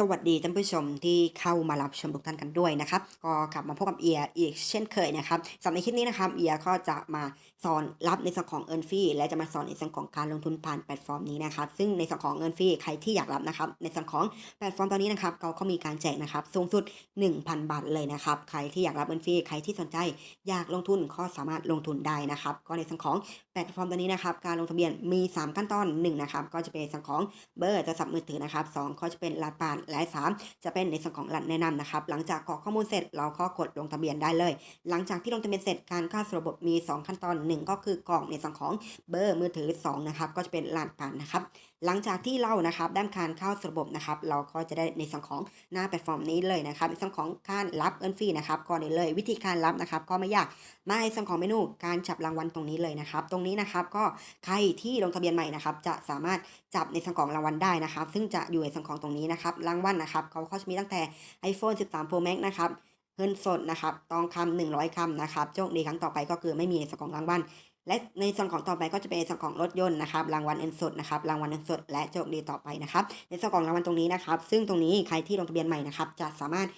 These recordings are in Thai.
สวัสดีท่านผู้ชมที่เข้ามารับชมทุกท่านกันด้วยนะครับ ก็กลับมาพบกับเอียอีกเช่นเคยนะครับสำหรับในคลิปนี้นะครับเอียก็จะมาสอนรับในส่วนของเอิร์นฟรีและจะมาสอนในส่วนของการลงทุนผ่านแพลตฟอร์มนี้นะครับ ซึ่งในส่วนของเอิร์นฟรีใครที่อยากรับนะครับ ในส่วนของแพลตฟอร์มตอนนี้นะครับเขาก็มีการแจกนะครับสูงสุด 1,000 บาทเลยนะครับใครที่อยากรับเอิร์นฟรีใครที่สนใจอยากลงทุนก็สามารถลงทุนได้นะครับ ก็ในส่วนของแพลตฟอร์มตัวนี้นะครับ การลงทะเบียนมี 3 ขั้นตอน1นะครับก็จะเป็นส่วนของเบอร์โทรศัพท์มือถือนะครับสองก็จะเป็นรหัสผ่านและสามจะเป็นในส่วนของรัฐแนะนำนะครับ หลังจากกรอกข้อมูลเสร็จเราก็กดลงทะเบียนได้เลย หลังจากที่ลงทะเบียนเสร็จการเข้าสู่ระบบมี 2 ขั้นตอน 1 ก็คือกรอกในส่วนของเบอร์มือถือ2นะครับก็จะเป็นรหัสผ่านนะครับหลังจากที่เรานะครับได้การเข้าสู่ระบบนะครับเราก็จะได้ในส่วนของหน้าแพลตฟอร์มนี้เลยนะครับในส่วนของการรับเอินฟรีนะครับก่อนอื่นเลย วิธีการรับนะครับก็ไม่ยากมาในส่วนของเมนูการจับรางวัลตรงนี้เลยนะครับ ตรงนี้นะครับก็ใครที่ลงทะเบียนใหม่นะครับจะสามารถจับในส่วนของรางวัลได้นะครับ ซึ่งจะอยู่ในส่วนของตรงนี้นะครับรางางวัลนะครับเขาเขาจะมีตั้งแต่ iPhone 13 Pro Max นะครับเงินสดนะครับตองคำ100คำนะครับโชคดีครั้งต่อไปก็คือไม่มีในส่วนของรางวัลและในส่วนของต่อไปก็จะเป็นในส่วนของรถยนต์นะครับรางวัลเงินสดนะครับรางวัลเงินสด และโชคดีต่อไปนะครับในส่วนของรางวัลตรงนี้นะครับ ซึ่งตรงนี้ใครที่ลงทะเบียนใหม่นะครับจะสามารถ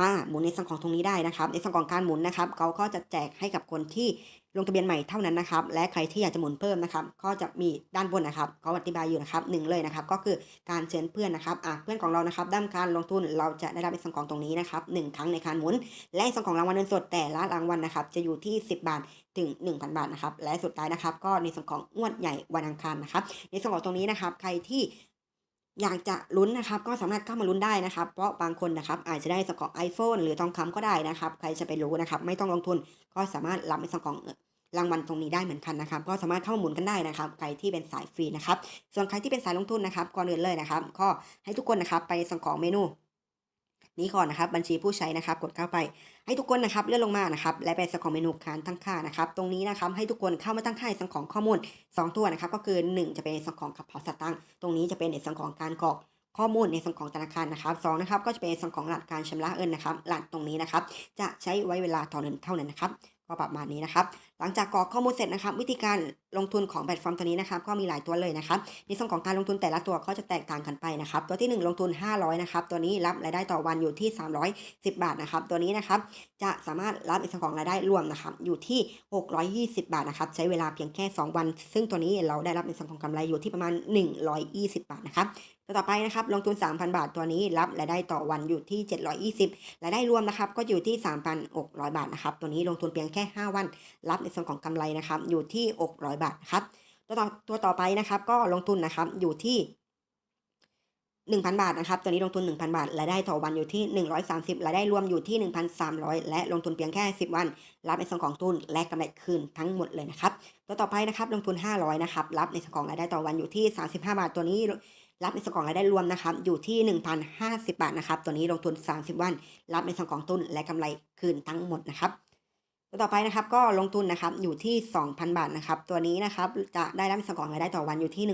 มาหมุนในส่วนของตรงนี้ได้นะครับ ในส่วนของการหมุนนะครับเขาก็จะแจกให้กับคนที่ลงทะเบียนใหม่เท่านั้นนะครับ และใครที่อยากจะหมุนเพิ่มนะครับ ก็จะมีด้านบนนะครับเขาอธิบายอยู่นะครับหนึ่งเลยนะครับ ก็คือการเชิญเพื่อนนะครับอะเพื่อนของเรานะครับ ด้านการลงทุนเราจะได้รับในส่วนของตรงนี้นะครับหนึ่งครั้งในการหมุน และในส่วนของรางวัลเงินสดแต่ละรางวัลนะครับ จะอยู่ที่ 10 บาทถึง 1,000 บาทนะครับ และสุดท้ายนะครับ ก็ในส่วนของงวดใหญ่วันอังคารนะครับ ในส่วนของตรงนี้นะครับ ใครที่ อยากจะลุ้นนะครับก็สามารถเข้ามาลุ้นได้นะครับ เพราะบางคนนะครับอาจจะได้ส่วนขอร์ไอโฟนหรือทองคำก็ได้นะครับ ใครจะไปรู้นะครับ ไม่ต้องลงทุนก็สามารถรับในส่วนของรางวัลตรงนี้ได้เหมือนกันนะครับ ก็สามารถเข้ามาหมุนกันได้นะครับ ใครที่เป็นสายฟรีนะครับ ส่วนใครที่เป็นสายลงทุนนะครับก่อนอื่นเลยนะครับ ก็ให้ทุกคนนะครับไปในส่วนของเมนู นี้ก่อนนะครับ บัญชีผู้ใช้นะครับ กดเข้าไป ให้ทุกคนนะครับเลื่อนลงมานะครับ และไปส่วนของเมนูการตั้งค่านะครับ ตรงนี้นะครับให้ทุกคนเข้ามาตั้งค่าในส่วนของข้อมูล 2 ตัวนะครับ ก็คือ 1 จะเป็นในส่วนของกระเป๋าสตางตรงนี้จะเป็นในส่วนของการกรอกข้อมูลในส่วนของธนาคารนะครับสองนะครับก็จะเป็นส่วนของรหัสการชำระเงินนะครับรหัสตรงนี้นะครับ จะใช้ไว้เวลาต่อเนื่องเท่านั้นนะครับ ก็ประมาณนี้นะครับ หลังจากกรอกข้อมูลเสร็จนะครับ วิธีการลงทุนของแพลตฟอร์มตัวนี้นะครับก็มีหลายตัวเลยนะครับในส่วนของการลงทุนแต่ละตัวก็จะแตกต่างกันไปนะครับตัวที่ 1 ลงทุน 500นะครับตัวนี้รับรายได้ต่อวันอยู่ที่ 310 บาทนะครับตัวนี้นะครับจะสามารถรับในส่วนของรายได้รวมนะครับอยู่ที่ 620 บาทนะครับใช้เวลาเพียงแค่ 2 วัน ซึ่งตัวนี้เราได้รับในส่วนของกำไรอยู่ที่ประมาณ 120 บาทนะครับตัวต่อไปนะครับลงทุน 3,000 บาทตัวนี้รับรายได้ต่อวันอยู่ที่ 720รายได้รวมนะครับก็อยู่ที่ 3,600 บาทนะครับตัวนี้ลงทุนเพียงแค่ 5 วันรับในส่วนของกำไรนะครับอยู่ที่ 600 บาทครับตัวต่อตัวต่อไปนะครับก็ลงทุนนะครับอยู่ที่ 1,000 บาทนะครับตัวนี้ลงทุน 1,000 บาทรายได้ต่อวันอยู่ที่ 130รายได้รวมอยู่ที่ 1,300 และลงทุนเพียงแค่ 10 วัน รับในส่วนของทุนและกำไรคืนทั้งหมดเลยนะครับตัวต่อไปนะครับลงทุน 500นะครับรับในส่วนของรายได้ต่อวันอยู่ที่ 35 บาทตัวนี้รับในส่วนของรายได้รวมนะครับอยู่ที่ 1,050 บาทนะครับตัวนี้ลงทุน 30 วัน รับในส่วนของทุนและกำไรคืนทั้งหมดนะครับ ตัวต่อไปนะครับก็ลงทุนนะครับอยู่ที่ 2,000 บาทนะครับตัวนี้นะครับจะได้รับส่วนของรายได้ต่อวันอยู่ที่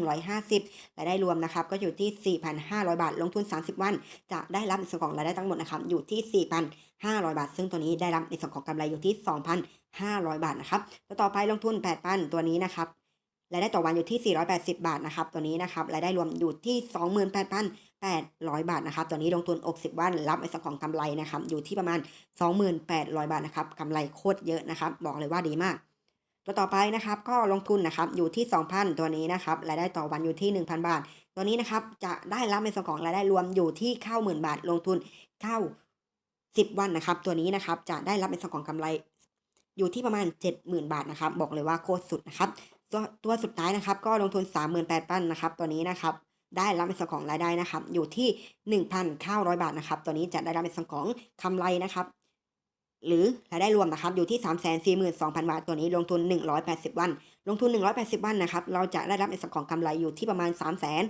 150รายได้รวมนะครับก็อยู่ที่ 4,500 บาท ลงทุน 30 วัน จะได้รับส่วนของรายได้ทั้งหมดนะครับอยู่ที่ 4,500 บาท ซึ่งตัวนี้ได้รับในส่วนของกำไรอยู่ที่ 2,500 บาทนะครับตัวต่อไปลงทุน 8,000 ตัวนี้นะครับรายได้ต่อวันอยู่ที่ 480 บาทนะครับตัวนี้นะครับรายได้รวมอยู่ที่ 800 บาทนะครับตัวนี้ลงทุน 60 วันรับในส่วนของกำไรนะครับอยู่ที่ประมาณ 28,000 บาทนะครับกำไรโคตรเยอะนะครับ บอกเลยว่าดีมาก ตัวต่อไปนะครับก็ลงทุนนะครับอยู่ที่ 2,000 ตัวนี้นะครับรายได้ต่อวันอยู่ที่ 1,000 บาท ตัวนี้นะครับจะได้รับในส่วนของรายได้รวมอยู่ที่เข้าหมื่นบาท ลงทุนเข้า 10 วันนะครับ ตัวนี้นะครับจะได้รับในส่วนของกำไรอยู่ที่ประมาณ 70,000 บาทนะครับ บอกเลยว่าโคตรสุดนะครับตัวตัวสุดท้ายนะครับ ก็ลงทุน 38,000นะครับ ตัวนี้นะครับ ได้รับในส่วนของรายได้นะครับ อยู่ที่ 1,900 บาทนะครับ ตัวนี้จะได้รับในส่วนของกำไรนะครับหรือรายได้รวมนะครับอยู่ที่ 342,000 บาทตัวนี้ลงทุน 180 วัน ลงทุน 180 วันนะครับเราจะได้รับในส่วนของกำไรอยู่ที่ประมาณ3 0 0 0 0 0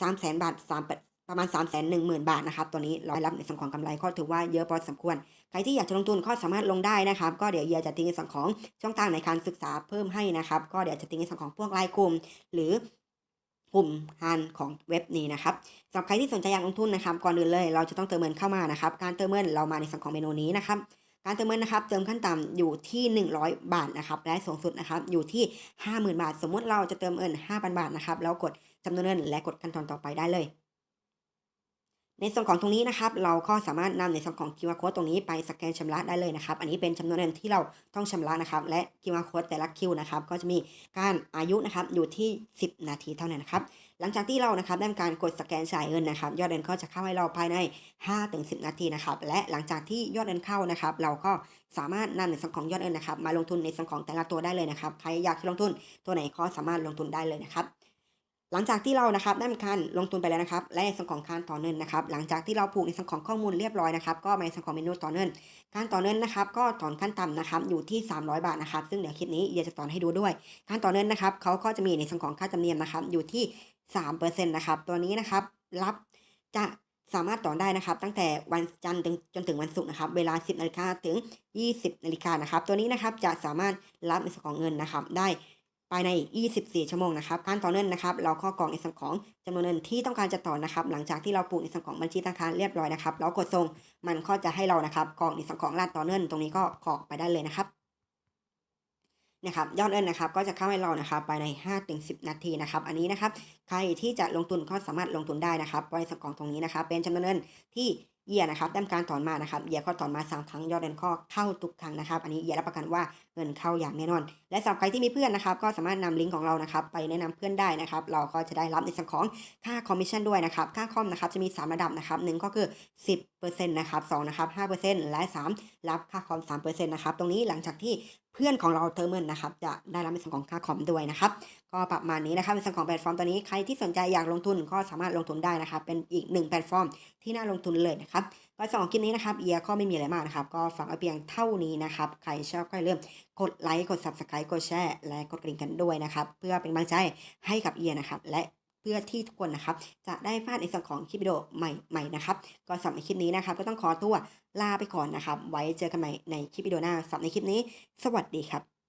3 0 0 0 0 บาท3ประมาณ 3 1 0 0 0 0 บาทนะครับตัวนี้เราได้รับในส่วนของกำไรก็ถือว่าเยอะพอสมควร ใครที่อยากจะลงทุนก็สามารถลงได้นะครับ ก็เดี๋ยวเยียจะทิ้งในส่วนของช่องทางในการศึกษาเพิ่มให้นะครับ ก็เดี๋ยวจะทิ้งในส่วนของพวกรายกลุ่ม หรือ กลุ่มฮันของเว็บนี้นะครับสำหรับใครที่สนใจอยากลงทุนนะครับก่อนอื่นเลยเราจะต้องเติมเงินเข้ามานะครับ การเติมเงินเรามาในส่วนของเมนูนี้นะครับการเติมเงินนะครับเติมขั้นต่ำอยู่ที่ 100 บาทนะครับและสูงสุดนะครับอยู่ที่ 50,000 บาท สมมุติเราจะเติมเงิน 5,000 บาทนะครับแล้วกดจำนวนเงินและกดขั้นตอนต่อไปได้เลย ในส่วนของตรงนี้นะครับเราก็สามารถนำในส่วนของ QR code ตรงนี้ไปสแกนชำระได้เลยนะครับ อันนี้เป็นจำนวนเงินที่เราต้องชำระนะครับ และ QR code แต่ละคิวนะครับ ก็จะมีการอายุนะครับอยู่ที่ 10 นาทีเท่านั้นนะครับ หลังจากที่เรานะครับได้ทำการกดสแกนจ่ายเงินนะครับ ยอดเงินก็จะเข้าให้เราภายใน 5-10 นาทีนะครับ และหลังจากที่ยอดเงินเข้านะครับ เราก็สามารถนำในส่วนของยอดเงินนะครับ มาลงทุนในส่วนของแต่ละตัวได้เลยนะครับ ใครอยากลงทุนตัวไหนก็สามารถลงทุนได้เลยนะครับ หลังจากที่เรานะครับได้มีการลงทุนไปแล้วนะครับ และในส่วนของการต่อเงินนะครับ หลังจากที่เราผูกในส่วนของข้อมูลเรียบร้อยนะครับ ก็มาในส่วนของเมนูต่อเงินการต่อเงินนะครับ ก็ถอนขั้นต่ำนะครับ อยู่ที่ 300 บาทนะครับ ซึ่งเดี๋ยวคลิปนี้เอียจะสอนให้ดูด้วย การต่อเงินนะครับเขาก็จะมีในส่วนของค่าธรรมเนียมนะครับ อยู่ที่3%นะครับ ตัวนี้นะครับรับจะสามารถต่อได้นะครับ ตั้งแต่วันจันทร์จนถึงวันศุกร์นะครับ เวลา 10นาฬิกาถึง 20นาฬิกานะครับ ตัวนี้นะครับจะสามารถรับในส่วนของเงินนะครับ ได้ ภายใน24 ชั่วโมงนะครับการต่อเงินนะครับ เราก็กรอกในส่วนของจำนวนเงินที่ต้องการจะต่อนะครับ หลังจากที่เราปลูกในส่วนของบัญชีธนาคารเรียบร้อยนะครับเรากดส่งมันก็จะให้เรานะครับกรอกในส่วนของรหัสต่อเงินตรงนี้ก็กรอกไปได้เลยนะครับนะครับยอดเงินนะครับก็จะเข้าให้เรานะครับภายใน 5-10 นาทีนะครับ อันนี้นะครับ ใครที่จะลงทุนก็สามารถลงทุนได้นะครับไว้สกองตรงนี้นะครับ เป็นจำนวนเงินที่ เอียนะครับได้การถอนมานะครับเอียก็ถอนมา 3 ครั้งยอดเงินก็เข้าทุกครั้งนะครับ อันนี้เอียรับประกันว่าเงินเข้าอย่างแน่นอน และสำหรับใครที่มีเพื่อนนะครับ ก็สามารถนำลิงก์ของเรานะครับไปแนะนำเพื่อนได้นะครับ เราก็จะได้รับในส่วนของค่าคอมมิชชั่นด้วยนะครับ ค่าคอมนะครับจะมี 3 ระดับนะครับหนึ่งก็คือ 10%นะครับ2นะครับ5%และ 3 รับค่าคอม3%นะครับตรงนี้หลังจากที่ เพื่อนของเราเติมเงินนะครับ จะได้รับในส่วนของค่าคอมด้วยนะครับ ก็ประมาณนี้นะครับในส่วนของแพลตฟอร์มตัวนี้ใครที่สนใจอยากลงทุนก็สามารถลงทุนได้นะครับ เป็นอีกหนึ่งแพลตฟอร์มที่น่าลงทุนเลยนะครับก็สำหรับคลิปนี้นะครับเอียก็ไม่มีอะไรมากนะครับ ก็ฝากไว้เพียงเท่านี้นะครับ ใครชอบก็อย่าลืมกดไลค์กด subscribe กดแชร์และกดกริ่งกันด้วยนะครับ เพื่อเป็นกำลังใจให้กับเอียนะครับ และ เพื่อที่ทุกคนนะครับ จะได้พลาดในส่วนของคลิปวิดีโอใหม่ๆนะครับ ก็สำหรับคลิปนี้นะครับ ก็ต้องขอตัวลาไปก่อนนะครับ ไว้เจอกันใหม่ในคลิปวิดีโอหน้าสำหรับในคลิปนี้ สวัสดีครับ